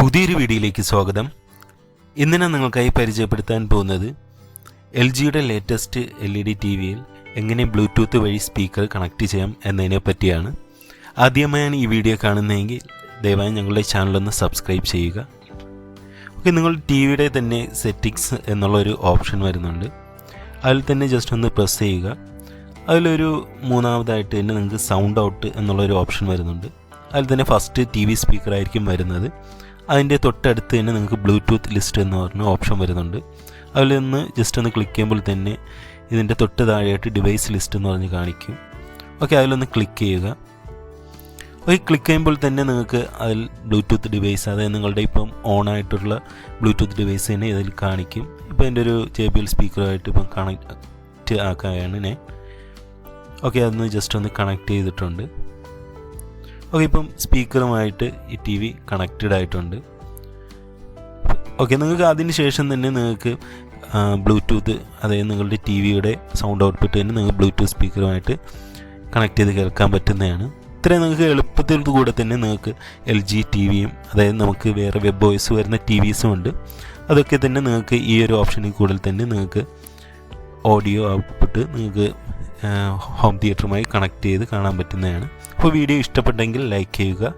പുതിയൊരു വീഡിയോയിലേക്ക് സ്വാഗതം. ഇന്ന് ഞാൻ നിങ്ങൾക്കായി പരിചയപ്പെടുത്താൻ പോകുന്നത് എൽ ജിയുടെ latest L E D T വിയിൽ എങ്ങനെ ബ്ലൂടൂത്ത് വഴി സ്പീക്കർ കണക്ട് ചെയ്യാം എന്നതിനെ പറ്റിയാണ്. ആദ്യമായാണ് ഈ വീഡിയോ കാണുന്നതെങ്കിൽ ദയവായി ഞങ്ങളുടെ ചാനലൊന്ന് സബ്സ്ക്രൈബ് ചെയ്യുക. ഓക്കെ നിങ്ങൾ ടി വിയുടെ തന്നെ സെറ്റിങ്സ് എന്നുള്ളൊരു ഓപ്ഷൻ വരുന്നുണ്ട്. അതിൽ തന്നെ ജസ്റ്റ് ഒന്ന് പ്രസ് ചെയ്യുക. അതിലൊരു മൂന്നാമതായിട്ട് തന്നെ നിങ്ങൾക്ക് സൗണ്ട് ഔട്ട് എന്നുള്ളൊരു ഓപ്ഷൻ വരുന്നുണ്ട്. അതിൽ തന്നെ ഫസ്റ്റ് ടി വി സ്പീക്കർ ആയിരിക്കും വരുന്നത്. അതിന്റെ തൊട്ടടുത്ത് തന്നെ നിങ്ങൾക്ക് ബ്ലൂടൂത്ത് ലിസ്റ്റ് എന്ന് പറഞ്ഞ ഓപ്ഷൻ വരുന്നുണ്ട്. അതിൽ നിന്ന് ജസ്റ്റ് ഒന്ന് ക്ലിക്ക് ചെയ്യുമ്പോൾ തന്നെ ഇതിന്റെ തൊട്ട് താഴെയായിട്ട് ഡിവൈസ് ലിസ്റ്റ് എന്ന് പറഞ്ഞ് കാണിക്കും. ഓക്കെ അതിലൊന്ന് ക്ലിക്ക് ചെയ്യുക. ഓക്കെ ക്ലിക്ക് ചെയ്യുമ്പോൾ തന്നെ നിങ്ങൾക്ക് അതിൽ ബ്ലൂടൂത്ത് ഡിവൈസ് അതായത് നിങ്ങളുടെ ഇപ്പം ഓൺ ആയിട്ടുള്ള ബ്ലൂടൂത്ത് ഡിവൈസ് തന്നെ ഇതിൽ കാണിക്കും. ഇപ്പോൾ എന്റെ ഒരു ജെ ബി എൽ സ്പീക്കറുമായിട്ട് ഇപ്പം കണക്റ്റ് ആക്കുകയാണ് ഞാൻ. ഓക്കെ അതൊന്ന് ജസ്റ്റ് ഒന്ന് കണക്ട് ചെയ്തിട്ടുണ്ട്. ഓക്കെ ഇപ്പം സ്പീക്കറുമായിട്ട് ഈ ടി വി കണക്റ്റഡ് ആയിട്ടുണ്ട്. ഓക്കെ നിങ്ങൾക്ക് അതിന് ശേഷം തന്നെ നിങ്ങൾക്ക് ബ്ലൂടൂത്ത് അതായത് നിങ്ങളുടെ ടി വിയുടെ സൗണ്ട് ഔട്ട്പുട്ട് തന്നെ നിങ്ങൾക്ക് ബ്ലൂടൂത്ത് സ്പീക്കറുമായിട്ട് കണക്ട് ചെയ്ത് കേൾക്കാൻ പറ്റുന്നതാണ്. ഇത്രയും നിങ്ങൾക്ക് എളുപ്പത്തിൽ കൂടെ തന്നെ നിങ്ങൾക്ക് എൽ ജി ടി വിയും അതായത് നമുക്ക് വേറെ വെബ് വോയിസ് വരുന്ന ടി വിസും ഉണ്ട്. അതൊക്കെ തന്നെ നിങ്ങൾക്ക് ഈ ഒരു ഓപ്ഷനിൽ കൂടെ തന്നെ നിങ്ങൾക്ക് ഓഡിയോ ഔട്ട്പുട്ട് നിങ്ങൾക്ക് ഹോം തിയേറ്ററുമായി കണക്ട് ചെയ്ത് കാണാൻ പറ്റുന്നതാണ്. അപ്പോൾ വീഡിയോ ഇഷ്ടപ്പെട്ടെങ്കിൽ ലൈക്ക് ചെയ്യുക.